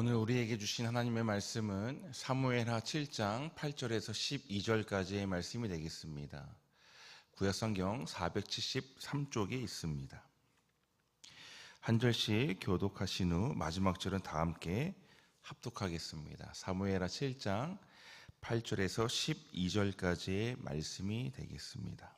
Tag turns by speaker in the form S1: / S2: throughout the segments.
S1: 오늘 우리에게 주신 하나님의 말씀은 사무엘하 7장 8절에서 12절까지의 말씀이 되겠습니다. 구약성경 473쪽에 있습니다. 한 절씩 교독하신 후 마지막 절은 다 함께 합독하겠습니다. 사무엘하 7장 8절에서 12절까지의 말씀이 되겠습니다.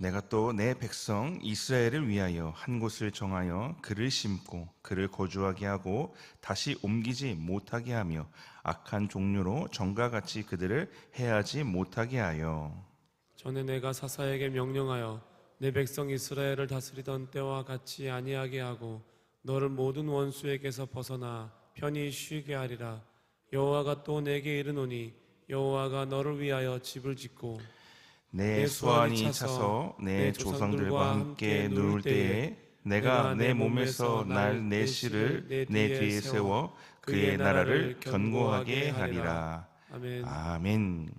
S1: 내가 또 내 백성 이스라엘을 위하여 한 곳을 정하여 그를 심고 그를 거주하게 하고 다시 옮기지 못하게 하며 악한 종류로 정과 같이 그들을 해하지 못하게 하여.
S2: 전에 내가 사사에게 명령하여 내 백성 이스라엘을 다스리던 때와 같이 아니하게 하고 너를 모든 원수에게서 벗어나 편히 쉬게 하리라. 여호와가 또 내게 이르노니 여호와가 너를 위하여 집을 짓고
S1: 내 수완이 차서 내 조상들과 함께 누울 때에 내가 내 몸에서 날 내 씨를 내 뒤에 세워 그의 나라를 견고하게 하리라.
S2: 아멘.
S1: 아멘.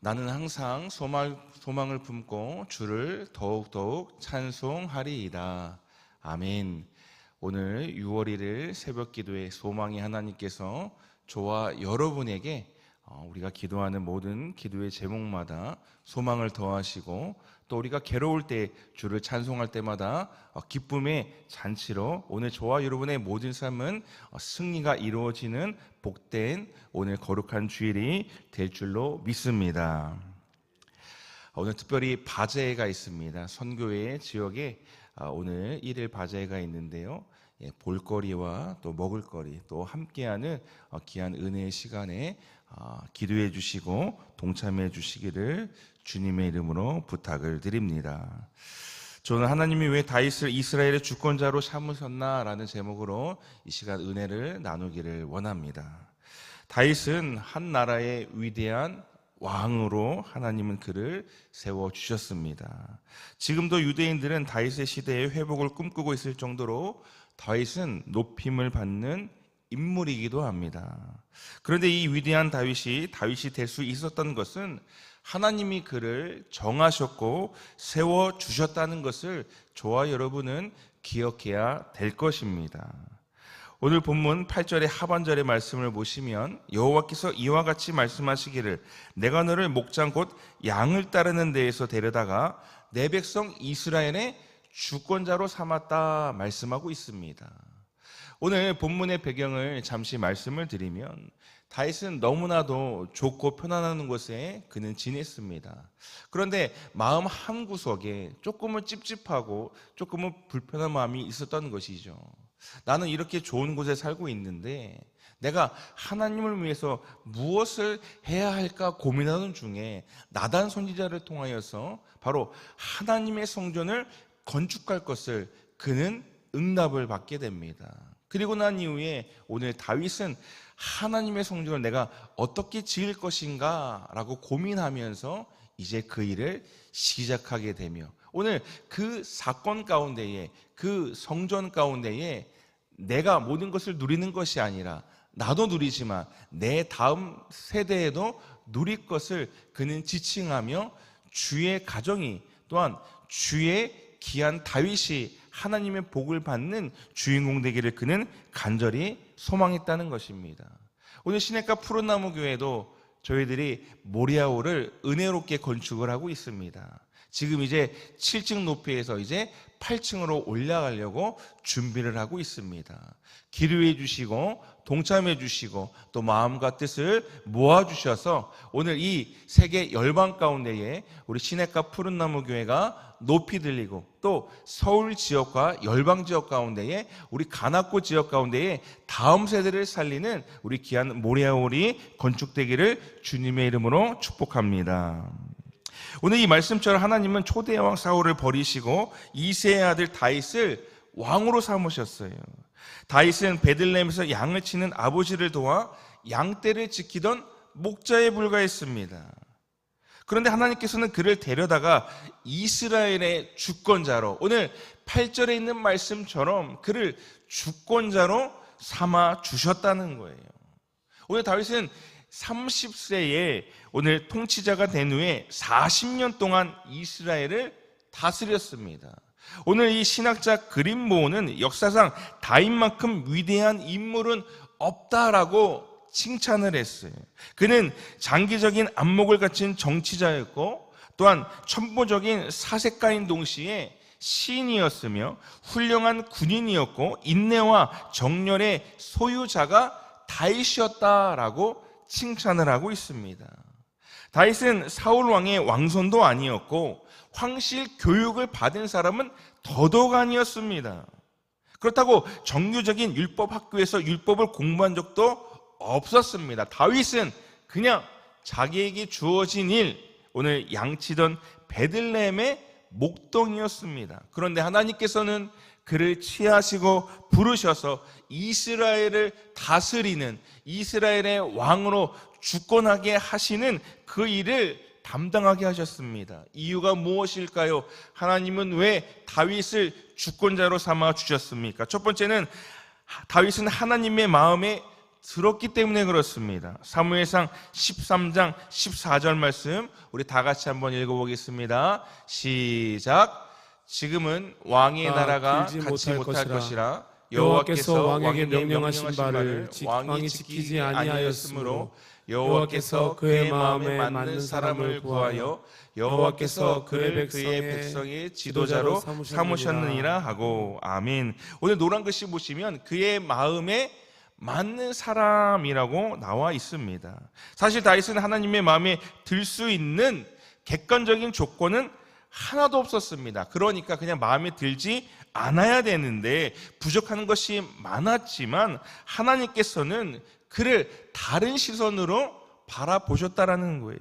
S1: 나는 항상 소망, 소망을 품고 주를 더욱더욱 찬송하리이다. 아멘. 오늘 6월 1일 새벽 기도의 소망의 하나님께서 저와 여러분에게 어, 우리가 기도하는 모든 기도의 제목마다 소망을 더하시고 또 우리가 괴로울 때 주를 찬송할 때마다 어, 기쁨의 잔치로 오늘 저와 여러분의 모든 삶은 어, 승리가 이루어지는 복된 오늘 거룩한 주일이 될 줄로 믿습니다. 오늘 특별히 바제가 있습니다. 선교회 지역에 아, 오늘 일일 바제가 있는데요. 예, 볼거리와 또 먹을거리 또 함께하는 어, 귀한 은혜의 시간에 아, 기도해 주시고 동참해 주시기를 주님의 이름으로 부탁을 드립니다. 저는 하나님이 왜 다윗을 이스라엘의 주권자로 삼으셨나라는 제목으로 이 시간 은혜를 나누기를 원합니다. 다윗은 한 나라의 위대한 왕으로 하나님은 그를 세워 주셨습니다. 지금도 유대인들은 다윗의 시대의 회복을 꿈꾸고 있을 정도로 다윗은 높임을 받는 인물이기도 합니다. 그런데 이 위대한 다윗이 다윗이 될 수 있었던 것은 하나님이 그를 정하셨고 세워 주셨다는 것을 저와 여러분은 기억해야 될 것입니다. 오늘 본문 8절의 하반절의 말씀을 보시면 여호와께서 이와 같이 말씀하시기를 내가 너를 목장 곧 양을 따르는 데에서 데려다가 내 백성 이스라엘의 주권자로 삼았다 말씀하고 있습니다. 오늘 본문의 배경을 잠시 말씀을 드리면 다윗은 너무나도 좋고 편안한 곳에 그는 지냈습니다. 그런데 마음 한 구석에 조금은 찝찝하고 조금은 불편한 마음이 있었던 것이죠. 나는 이렇게 좋은 곳에 살고 있는데 내가 하나님을 위해서 무엇을 해야 할까 고민하는 중에 나단 선지자를 통하여서 바로 하나님의 성전을 건축할 것을 그는 응답을 받게 됩니다. 그리고 난 이후에 오늘 다윗은 하나님의 성전을 내가 어떻게 지을 것인가 라고 고민하면서 이제 그 일을 시작하게 되며 오늘 그 사건 가운데에 그 성전 가운데에 내가 모든 것을 누리는 것이 아니라 나도 누리지만 내 다음 세대에도 누릴 것을 그는 지칭하며 주의 가정이 또한 주의 귀한 다윗이 하나님의 복을 받는 주인공 되기를 그는 간절히 소망했다는 것입니다. 오늘 시내가 푸른나무 교회도 저희들이 모리아호를 은혜롭게 건축을 하고 있습니다. 지금 이제 7층 높이에서 이제 8층으로 올라가려고 준비를 하고 있습니다. 기도해 주시고 동참해 주시고 또 마음과 뜻을 모아 주셔서 오늘 이 세계 열방 가운데에 우리 시내가 푸른나무 교회가 높이 들리고 또 서울 지역과 열방 지역 가운데에 우리 가나코 지역 가운데에 다음 세대를 살리는 우리 귀한 모리아홀이 건축되기를 주님의 이름으로 축복합니다. 오늘 이 말씀처럼 하나님은 초대 왕 사울을 버리시고 이세의 아들 다윗을 왕으로 삼으셨어요. 다윗은 베들레헴에서 양을 치는 아버지를 도와 양떼를 지키던 목자에 불과했습니다. 그런데 하나님께서는 그를 데려다가 이스라엘의 주권자로 오늘 8절에 있는 말씀처럼 그를 주권자로 삼아 주셨다는 거예요. 오늘 다윗은 30세에 오늘 통치자가 된 후에 40년 동안 이스라엘을 다스렸습니다. 오늘 이 신학자 그린모어는 역사상 다윗만큼 위대한 인물은 없다라고 칭찬을 했어요. 그는 장기적인 안목을 갖춘 정치자였고 또한 천보적인 사색가인 동시에 시인이었으며 훌륭한 군인이었고 인내와 정열의 소유자가 다윗이었다라고 칭찬을 하고 있습니다. 다윗은 사울 왕의 왕손도 아니었고 황실 교육을 받은 사람은 더더욱 아니었습니다. 그렇다고 정규적인 율법 학교에서 율법을 공부한 적도 없었습니다. 다윗은 그냥 자기에게 주어진 일, 오늘 양치던 베들레헴의 목동이었습니다. 그런데 하나님께서는 그를 취하시고 부르셔서 이스라엘을 다스리는 이스라엘의 왕으로 주권하게 하시는 그 일을 담당하게 하셨습니다. 이유가 무엇일까요? 하나님은 왜 다윗을 주권자로 삼아 주셨습니까? 첫 번째는 다윗은 하나님의 마음에 들었기 때문에 그렇습니다. 사무엘상 13장 14절 말씀 우리 다 같이 한번 읽어 보겠습니다. 시작. 지금은 왕의
S2: 아,
S1: 나라가 갖지
S2: 못할 것이라. 여호와께서 왕에게 명령하신 바를 지- 왕이 지키지 아니하였으므로 여호와께서 그의 마음에 맞는 사람을 구하여
S1: 여호와께서
S2: 그의 백성의
S1: 지도자로 삼으셨느니라 하고 아멘. 오늘 노란 글씨 보시면 그의 마음에 맞는 사람이라고 나와 있습니다. 사실 다윗은 하나님의 마음에 들 수 있는 객관적인 조건은 하나도 없었습니다. 그러니까 그냥 마음에 들지 않아야 되는데 부족한 것이 많았지만 하나님께서는 그를 다른 시선으로 바라보셨다라는 거예요.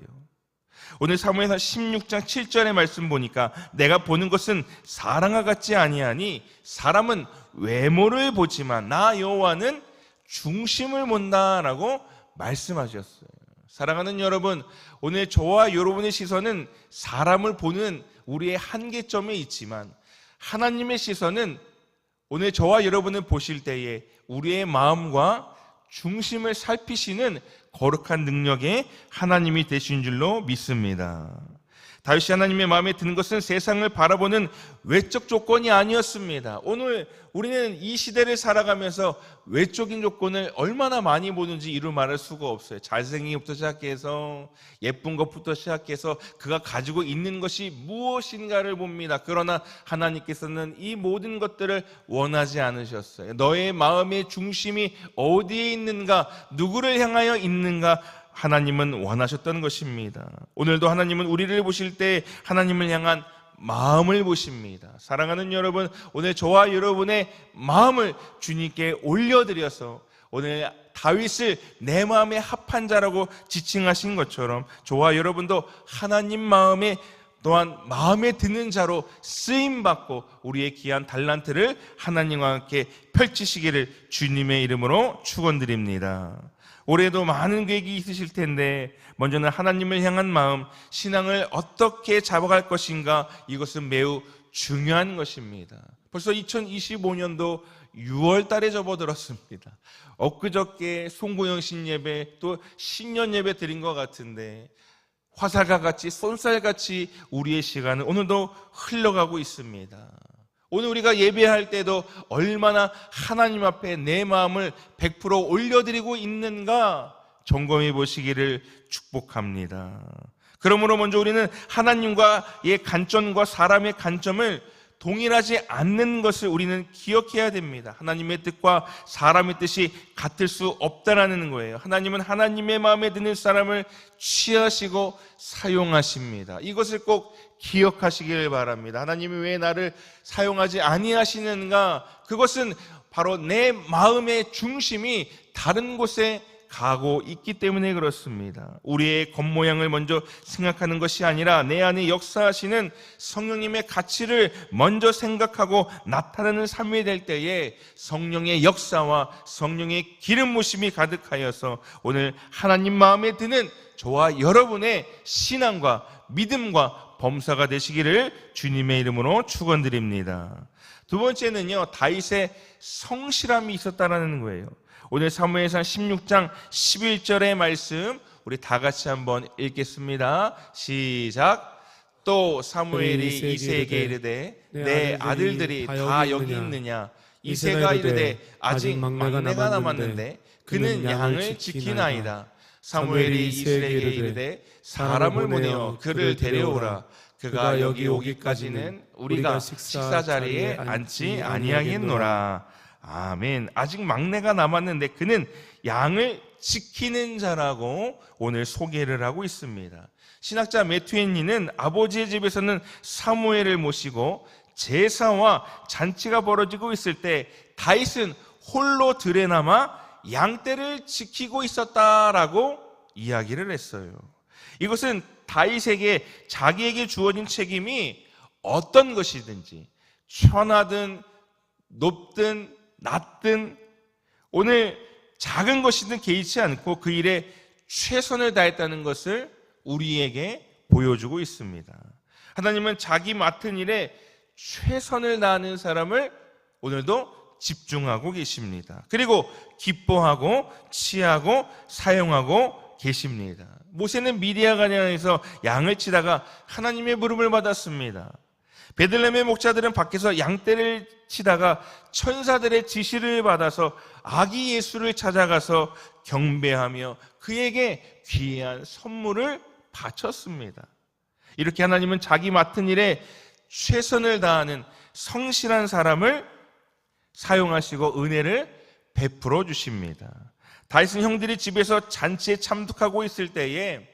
S1: 오늘 사무엘서 16장 7절의 말씀 보니까 내가 보는 것은 사랑과 같지 아니하니 사람은 외모를 보지만 나 여호와는 중심을 본다라고 말씀하셨어요. 사랑하는 여러분, 오늘 저와 여러분의 시선은 사람을 보는 우리의 한계점에 있지만 하나님의 시선은 오늘 저와 여러분을 보실 때에 우리의 마음과 중심을 살피시는 거룩한 능력의 하나님이 되신 줄로 믿습니다. 다윗이 하나님의 마음에 드는 것은 세상을 바라보는 외적 조건이 아니었습니다. 오늘 우리는 이 시대를 살아가면서 외적인 조건을 얼마나 많이 보는지 이루 말할 수가 없어요. 잘생긴 것부터 시작해서 예쁜 것부터 시작해서 그가 가지고 있는 것이 무엇인가를 봅니다. 그러나 하나님께서는 이 모든 것들을 원하지 않으셨어요. 너의 마음의 중심이 어디에 있는가, 누구를 향하여 있는가, 하나님은 원하셨던 것입니다. 오늘도 하나님은 우리를 보실 때 하나님을 향한 마음을 보십니다. 사랑하는 여러분, 오늘 저와 여러분의 마음을 주님께 올려드려서 오늘 다윗을 내 마음에 합한 자라고 지칭하신 것처럼 저와 여러분도 하나님 마음에 또한 마음에 드는 자로 쓰임 받고 우리의 귀한 달란트를 하나님과 함께 펼치시기를 주님의 이름으로 축원드립니다. 올해도 많은 계획이 있으실 텐데 먼저는 하나님을 향한 마음, 신앙을 어떻게 잡아갈 것인가 이것은 매우 중요한 것입니다. 벌써 2025년도 6월 달에 접어들었습니다. 엊그저께 송구영 신 예배 또 신년 예배 드린 것 같은데 화살과 같이 쏜살같이 우리의 시간은 오늘도 흘러가고 있습니다. 오늘 우리가 예배할 때도 얼마나 하나님 앞에 내 마음을 100% 올려드리고 있는가 점검해 보시기를 축복합니다. 그러므로 먼저 우리는 하나님과의 관점과 사람의 관점을 동일하지 않는 것을 우리는 기억해야 됩니다. 하나님의 뜻과 사람의 뜻이 같을 수 없다라는 거예요. 하나님은 하나님의 마음에 드는 사람을 취하시고 사용하십니다. 이것을 꼭 기억하시길 바랍니다. 하나님이 왜 나를 사용하지 아니하시는가? 그것은 바로 내 마음의 중심이 다른 곳에 가고 있기 때문에 그렇습니다. 우리의 겉모양을 먼저 생각하는 것이 아니라 내 안에 역사하시는 성령님의 가치를 먼저 생각하고 나타나는 삶이 될 때에 성령의 역사와 성령의 기름 부심이 가득하여서 오늘 하나님 마음에 드는 저와 여러분의 신앙과 믿음과 범사가 되시기를 주님의 이름으로 축원드립니다. 두 번째는요. 다윗의 성실함이 있었다라는 거예요. 오늘 사무엘상 16장 11절의 말씀 우리 다 같이 한번 읽겠습니다. 시작. 또 사무엘이
S2: 이세에게
S1: 이세에게
S2: 이르되
S1: 내내
S2: 아들들이
S1: 다다
S2: 여기 있느냐? 이세가
S1: 이르되 아직 막내가 남았는데 그는 양을 지키나이다 사무엘이 이스라엘에게 이르되 사람을 보내어 그를 데려오라. 그가 여기 오기까지는 우리가 식사 자리에 앉지 아니하겠노라. 아멘. 아직 막내가 남았는데 그는 양을 지키는 자라고 오늘 소개를 하고 있습니다. 신학자 메투엔니는 아버지의 집에서는 사무엘을 모시고 제사와 잔치가 벌어지고 있을 때 다윗은 홀로 들에 남아 양떼를 지키고 있었다라고 이야기를 했어요. 이것은 다윗에게 자기에게 주어진 책임이 어떤 것이든지 천하든 높든 낮든 오늘 작은 것이든 개의치 않고 그 일에 최선을 다했다는 것을 우리에게 보여주고 있습니다. 하나님은 자기 맡은 일에 최선을 다하는 사람을 오늘도 집중하고 계십니다. 그리고 기뻐하고 치하고 사용하고 계십니다. 모세는 미디아가냐에서 양을 치다가 하나님의 부름을 받았습니다. 베들레헴의 목자들은 밖에서 양떼를 치다가 천사들의 지시를 받아서 아기 예수를 찾아가서 경배하며 그에게 귀한 선물을 바쳤습니다. 이렇게 하나님은 자기 맡은 일에 최선을 다하는 성실한 사람을 사용하시고 은혜를 베풀어 주십니다. 다윗은 형들이 집에서 잔치에 참석하고 있을 때에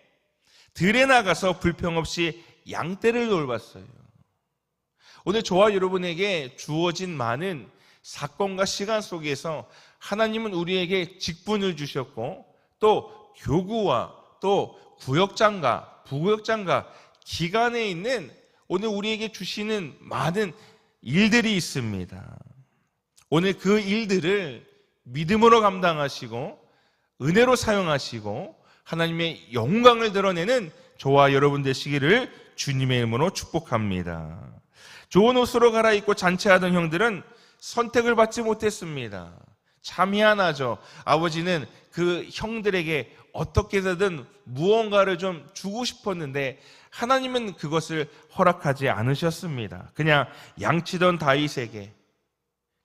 S1: 들에 나가서 불평 없이 양떼를 돌봤어요. 오늘 저와 여러분에게 주어진 많은 사건과 시간 속에서 하나님은 우리에게 직분을 주셨고 또 교구와 또 구역장과 부구역장과 기간에 있는 오늘 우리에게 주시는 많은 일들이 있습니다. 오늘 그 일들을 믿음으로 감당하시고 은혜로 사용하시고 하나님의 영광을 드러내는 저와 여러분 되시기를 주님의 이름으로 축복합니다. 좋은 옷으로 갈아입고 잔치하던 형들은 선택을 받지 못했습니다. 참 희한하죠. 아버지는 그 형들에게 어떻게 해서든 무언가를 좀 주고 싶었는데 하나님은 그것을 허락하지 않으셨습니다. 그냥 양치던 다윗에게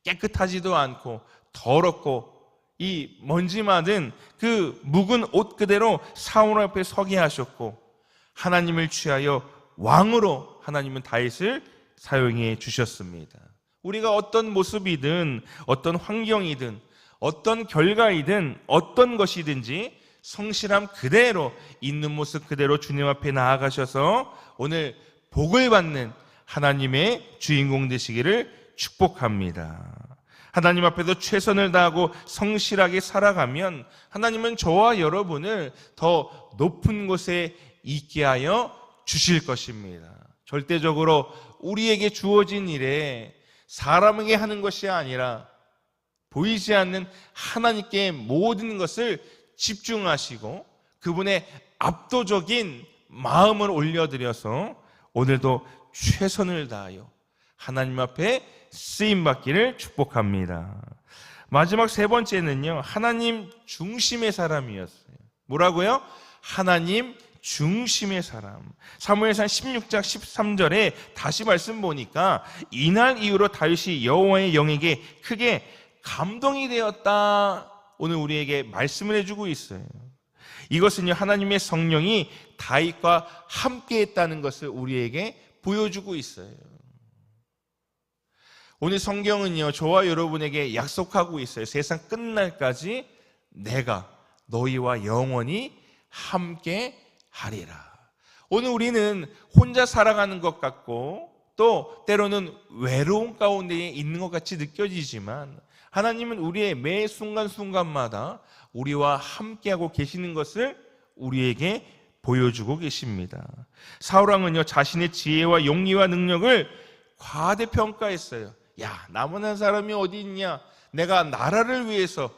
S1: 깨끗하지도 않고 더럽고 이 먼지 맞은 그 묵은 옷 그대로 사울 앞에 서게 하셨고 하나님을 취하여 왕으로 하나님은 다윗을 사용해 주셨습니다. 우리가 어떤 모습이든 어떤 환경이든 어떤 결과이든 어떤 것이든지 성실함 그대로 있는 모습 그대로 주님 앞에 나아가셔서 오늘 복을 받는 하나님의 주인공 되시기를 축복합니다. 하나님 앞에서 최선을 다하고 성실하게 살아가면 하나님은 저와 여러분을 더 높은 곳에 있게 하여 주실 것입니다. 절대적으로 우리에게 주어진 일에 사람에게 하는 것이 아니라 보이지 않는 하나님께 모든 것을 집중하시고 그분의 압도적인 마음을 올려드려서 오늘도 최선을 다하여 하나님 앞에 쓰임 받기를 축복합니다. 마지막 세 번째는요, 하나님 중심의 사람이었어요. 뭐라고요? 하나님 중심의 사람. 사무엘상 16장 13절에 다시 말씀 보니까 이날 이후로 다윗이 여호와의 영에게 크게 감동이 되었다. 오늘 우리에게 말씀을 해주고 있어요. 이것은요 하나님의 성령이 다윗과 함께했다는 것을 우리에게 보여주고 있어요. 오늘 성경은요 저와 여러분에게 약속하고 있어요. 세상 끝날까지 내가 너희와 영원히 함께 하리라. 오늘 우리는 혼자 살아가는 것 같고 또 때로는 외로운 가운데 있는 것 같이 느껴지지만 하나님은 우리의 매 순간순간마다 우리와 함께하고 계시는 것을 우리에게 보여주고 계십니다. 사울왕은요, 자신의 지혜와 용기와 능력을 과대평가했어요. 야, 나무란 사람이 어디 있냐? 내가 나라를 위해서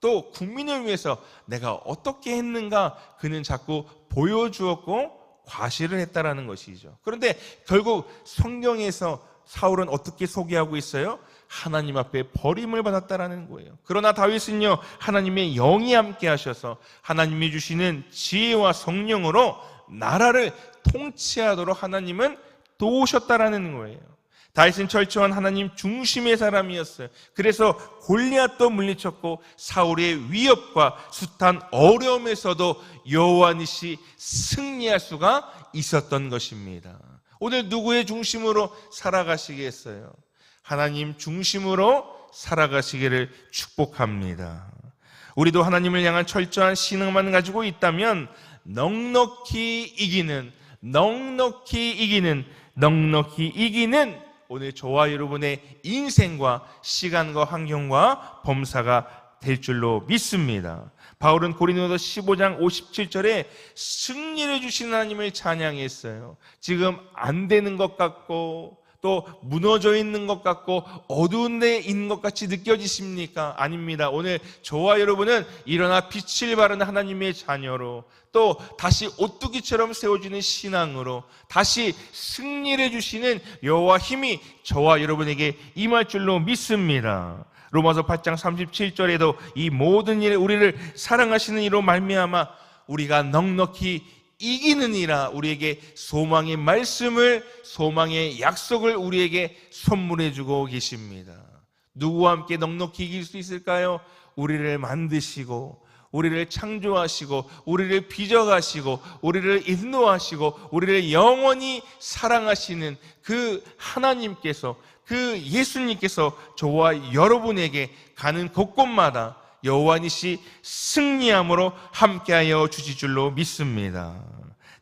S1: 또 국민을 위해서 내가 어떻게 했는가 그는 자꾸 보여주었고 과시를 했다라는 것이죠. 그런데 결국 성경에서 사울은 어떻게 소개하고 있어요? 하나님 앞에 버림을 받았다라는 거예요. 그러나 다윗은요, 하나님의 영이 함께 하셔서 하나님이 주시는 지혜와 성령으로 나라를 통치하도록 하나님은 도우셨다라는 거예요. 다윗은 철저한 하나님 중심의 사람이었어요. 그래서 골리앗도 물리쳤고 사울의 위협과 숱한 어려움에서도 여호와니시 승리할 수가 있었던 것입니다. 오늘 누구의 중심으로 살아가시겠어요? 하나님 중심으로 살아가시기를 축복합니다. 우리도 하나님을 향한 철저한 신앙만 가지고 있다면 넉넉히 이기는 넉넉히 이기는 넉넉히 이기는 오늘 저와 여러분의 인생과 시간과 환경과 범사가 될 줄로 믿습니다. 바울은 고린도서 15장 57절에 승리를 주신 하나님을 찬양했어요. 지금 안 되는 것 같고 또 무너져 있는 것 같고 어두운 데 있는 것 같이 느껴지십니까? 아닙니다. 오늘 저와 여러분은 일어나 빛을 바르는 하나님의 자녀로 또 다시 오뚜기처럼 세워지는 신앙으로 다시 승리를 주시는 여호와 힘이 저와 여러분에게 임할 줄로 믿습니다. 로마서 8장 37절에도 이 모든 일에 우리를 사랑하시는 이로 말미암아 우리가 넉넉히 이기느니라 우리에게 소망의 말씀을 소망의 약속을 우리에게 선물해 주고 계십니다. 누구와 함께 넉넉히 이길 수 있을까요? 우리를 만드시고 우리를 창조하시고 우리를 빚어가시고 우리를 인도하시고 우리를 영원히 사랑하시는 그 하나님께서 그 예수님께서 저와 여러분에게 가는 곳곳마다 여호와니시 승리함으로 함께하여 주실 줄로 믿습니다.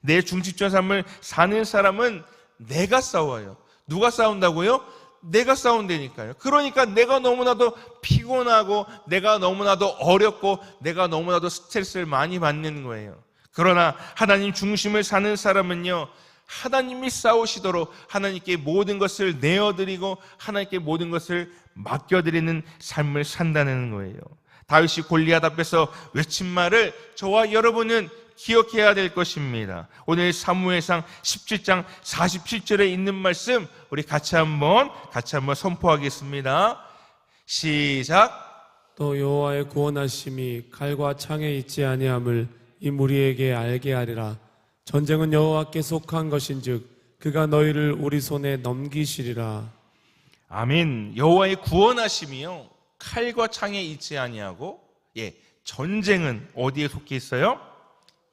S1: 내 중직전 삶을 사는 사람은 내가 싸워요. 누가 싸운다고요? 내가 싸운다니까요. 그러니까 내가 너무나도 피곤하고 내가 너무나도 어렵고 내가 너무나도 스트레스를 많이 받는 거예요. 그러나 하나님 중심을 사는 사람은요. 하나님이 싸우시도록 하나님께 모든 것을 내어드리고 하나님께 모든 것을 맡겨드리는 삶을 산다는 거예요. 다윗이 골리앗 앞에서 외친 말을 저와 여러분은 기억해야 될 것입니다. 오늘 사무엘상 17장 47절에 있는 말씀 우리 같이 한번 같이 한번 선포하겠습니다. 시작.
S2: 또 여호와의 구원하심이 칼과 창에 있지 아니함을 이 무리에게 알게 하리라 전쟁은 여호와께 속한 것인즉 그가 너희를 우리 손에 넘기시리라
S1: 아멘. 여호와의 구원하심이요 칼과 창에 있지 아니하고 예 전쟁은 어디에 속해 있어요?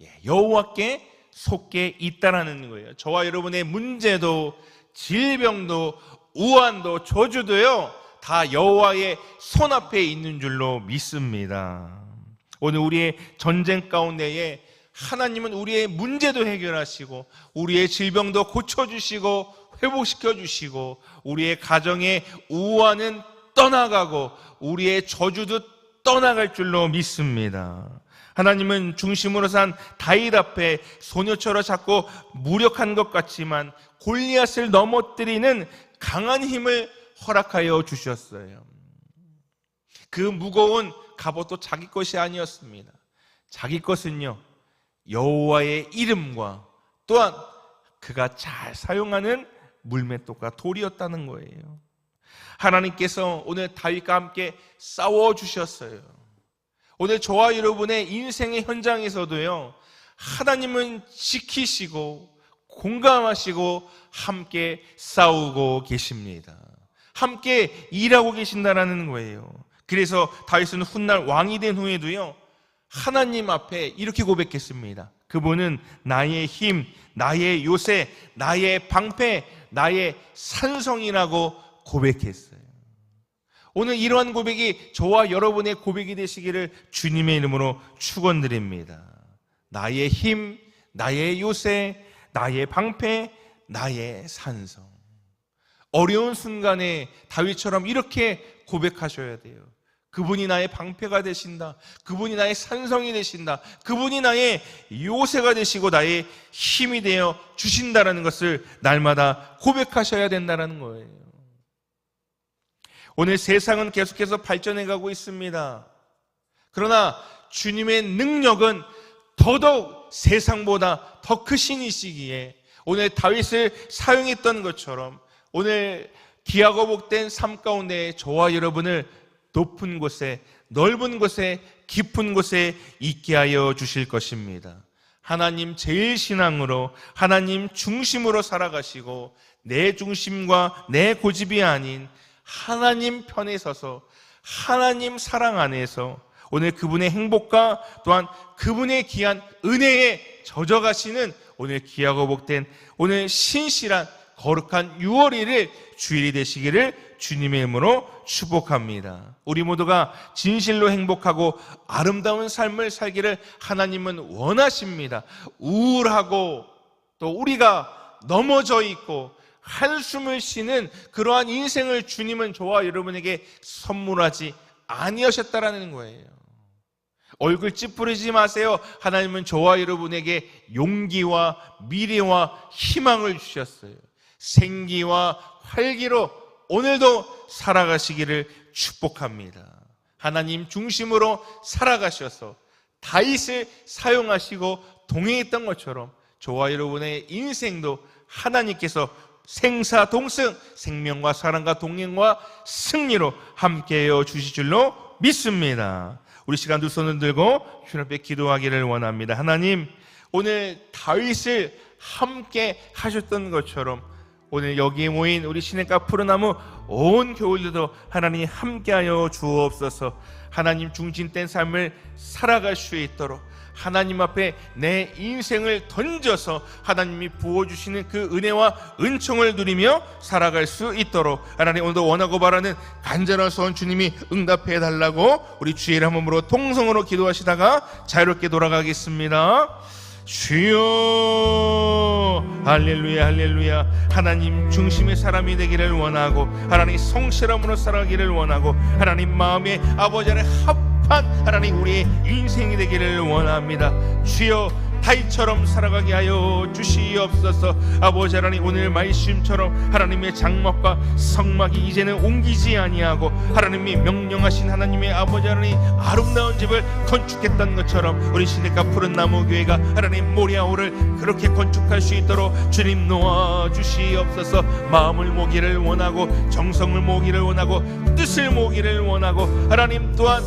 S1: 예, 여호와께 속해 있다라는 거예요. 저와 여러분의 문제도 질병도 우환도 저주도요 다 여호와의 손 앞에 있는 줄로 믿습니다. 오늘 우리의 전쟁 가운데에 하나님은 우리의 문제도 해결하시고 우리의 질병도 고쳐주시고 회복시켜 주시고 우리의 가정의 우환은 떠나가고 우리의 저주도 떠나갈 줄로 믿습니다. 하나님은 중심으로 산 다윗 앞에 소녀처럼 자꾸 무력한 것 같지만 골리앗을 넘어뜨리는 강한 힘을 허락하여 주셨어요. 그 무거운 갑옷도 자기 것이 아니었습니다. 자기 것은요 여호와의 이름과 또한 그가 잘 사용하는 물맷돌과 돌이었다는 거예요. 하나님께서 오늘 다윗과 함께 싸워 주셨어요. 오늘 저와 여러분의 인생의 현장에서도요. 하나님은 지키시고 공감하시고 함께 싸우고 계십니다. 함께 일하고 계신다라는 거예요. 그래서 다윗은 훗날 왕이 된 후에도요. 하나님 앞에 이렇게 고백했습니다. 그분은 나의 힘, 나의 요새, 나의 방패, 나의 산성이라고 고백했어요. 오늘 이러한 고백이 저와 여러분의 고백이 되시기를 주님의 이름으로 축원드립니다. 나의 힘, 나의 요새, 나의 방패, 나의 산성. 어려운 순간에 다윗처럼 이렇게 고백하셔야 돼요. 그분이 나의 방패가 되신다. 그분이 나의 산성이 되신다. 그분이 나의 요새가 되시고 나의 힘이 되어 주신다라는 것을 날마다 고백하셔야 된다라는 거예요. 오늘 세상은 계속해서 발전해 가고 있습니다. 그러나 주님의 능력은 더더욱 세상보다 더 크신 이시기에 오늘 다윗을 사용했던 것처럼 오늘 기하고 복된 삶 가운데 저와 여러분을 높은 곳에 넓은 곳에 깊은 곳에 있게 하여 주실 것입니다. 하나님 제일 신앙으로 하나님 중심으로 살아가시고 내 중심과 내 고집이 아닌 하나님 편에 서서 하나님 사랑 안에서 오늘 그분의 행복과 또한 그분의 귀한 은혜에 젖어가시는 오늘 귀하고 복된 오늘 신실한 거룩한 6월일을 주일이 되시기를 주님의 이름으로 축복합니다. 우리 모두가 진실로 행복하고 아름다운 삶을 살기를 하나님은 원하십니다. 우울하고 또 우리가 넘어져 있고 한숨을 쉬는 그러한 인생을 주님은 저와 여러분에게 선물하지 아니하셨다라는 거예요. 얼굴 찌푸리지 마세요. 하나님은 저와 여러분에게 용기와 미래와 희망을 주셨어요. 생기와 활기로 오늘도 살아가시기를 축복합니다. 하나님 중심으로 살아가셔서 다윗을 사용하시고 동행했던 것처럼 저와 여러분의 인생도 하나님께서 생사 동승 생명과 사랑과 동행과 승리로 함께하여 주실 줄로 믿습니다. 우리 시간 두 손을 들고 주님 앞에 기도하기를 원합니다. 하나님 오늘 다윗을 함께 하셨던 것처럼 오늘 여기에 모인 우리 시냇가 푸르나무 온 교울들도 하나님 함께하여 주옵소서. 하나님 중심된 삶을 살아갈 수 있도록 하나님 앞에 내 인생을 던져서 하나님이 부어주시는 그 은혜와 은총을 누리며 살아갈 수 있도록 하나님 오늘도 원하고 바라는 간절한 소원 주님이 응답해 달라고 우리 주일 한 몸으로 통성으로 기도하시다가 자유롭게 돌아가겠습니다. 주여 할렐루야 할렐루야 하나님 중심의 사람이 되기를 원하고 하나님 성실함으로 살아가기를 원하고 하나님 마음에 아버지 안에 합 한 하나님 우리의 인생이 되기를 원합니다. 주여 다이처럼 살아가게 하여 주시옵소서. 아버지 하나님 오늘 말씀처럼 하나님의 장막과 성막이 이제는 옮기지 아니하고 하나님이 명령하신 하나님의 아버지 하나님 아름다운 집을 건축했던 것처럼 우리 시내가 푸른 나무 교회가 하나님 모리아오를 그렇게 건축할 수 있도록 주님 놓아 주시옵소서. 마음을 모기를 원하고 정성을 모기를 원하고 뜻을 모기를 원하고 하나님 또한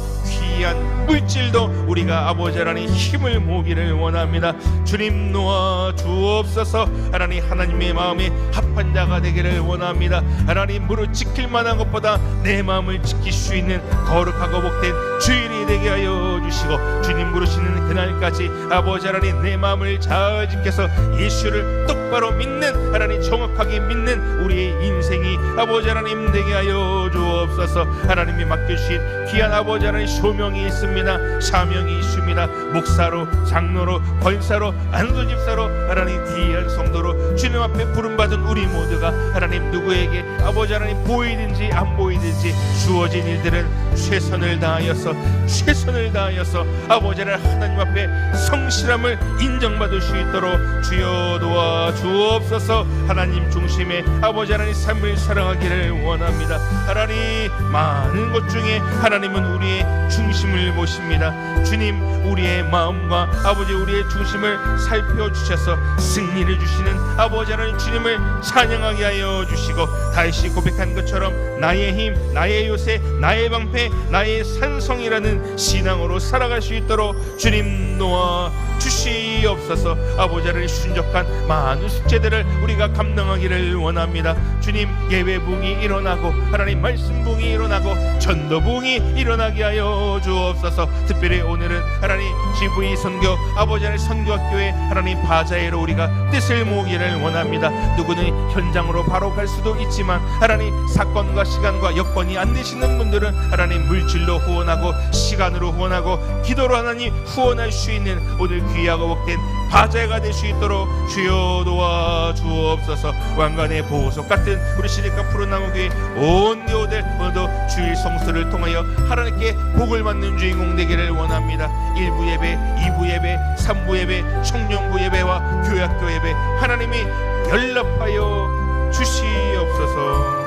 S1: 귀한 물질도 우리가 아버지 하나님 힘을 모기를 원합니다 주님 놓아 주옵소서. 하나님 하나님의 마음에 합한 자가 되기를 원합니다. 하나님 무릇 지킬 만한 것보다 내 마음을 지킬 수 있는 거룩하고 복된 주인이 되게 하여 주시고 주님 부르시는 그날까지 아버지 하나님 내 마음을 잘 지켜서 예수를 똑바로 믿는 하나님 정확하게 믿는 우리의 인생이 아버지 하나님 되게 하여 주옵소서. 하나님이 맡겨주신 귀한 아버지 하나님 소명이 있습니다. 사명이 있습니다. 목사로 장로로 권 사로 안수집사로 하나님 귀한 성도로 주님 앞에 부름받은 우리 모두가 하나님 누구에게 아버지 하나님 보이든지 안 보이든지 주어진 일들은 최선을 다하여서 최선을 다하여서 아버지 하나님 앞에 성실함을 인정받을 수 있도록 주여 도와 주옵소서. 하나님 중심에 아버지 하나님 삶을 살아가기를 원합니다. 하나님 많은 것 중에 하나님은 우리의 중심을 보십니다. 주님 우리의 마음과 아버지 우리의 중심 을 살펴 주셔서 승리를 주시는 아버지 하나님 주님을 찬양하게 하여 주시고 다시 고백한 것처럼 나의 힘 나의 요새 나의 방패 나의 산성이라는 신앙으로 살아갈 수 있도록 주님 놓아 주시옵소서 아버지 하나님 순적한 많은 숙제들을 우리가 감당하기를 원합니다. 주님 예배 부흥이 일어나고 하나님 말씀 부흥이 일어나고 전도 부흥이 일어나게 하여 주옵소서. 특별히 오늘은 하나님 GV 선교 아버지 하나님 선교학교에 하나님 바자회로 우리가 뜻을 모으기를 원합니다. 누구는 현장으로 바로 갈 수도 있지만 하나님 사건과 시간과 여건이 안 되시는 분들은 하나님 물질로 후원하고 시간으로 후원하고 기도로 하나님 후원할 수 있는 오늘 귀하고 복된 바자회가 될 수 있도록 주여 도와 주옵소서 왕관의 보석 같은 우리 시집가 푸른 나무 교회 온 교우들 오늘도 주일 성수를 통하여 하나님께 복을 받는 주인공 되기를 원합니다. 1부 예배, 2부 예배, 3부 예배, 청년부 예배와 교학교 예배 하나님이 연락하여 주시옵소서.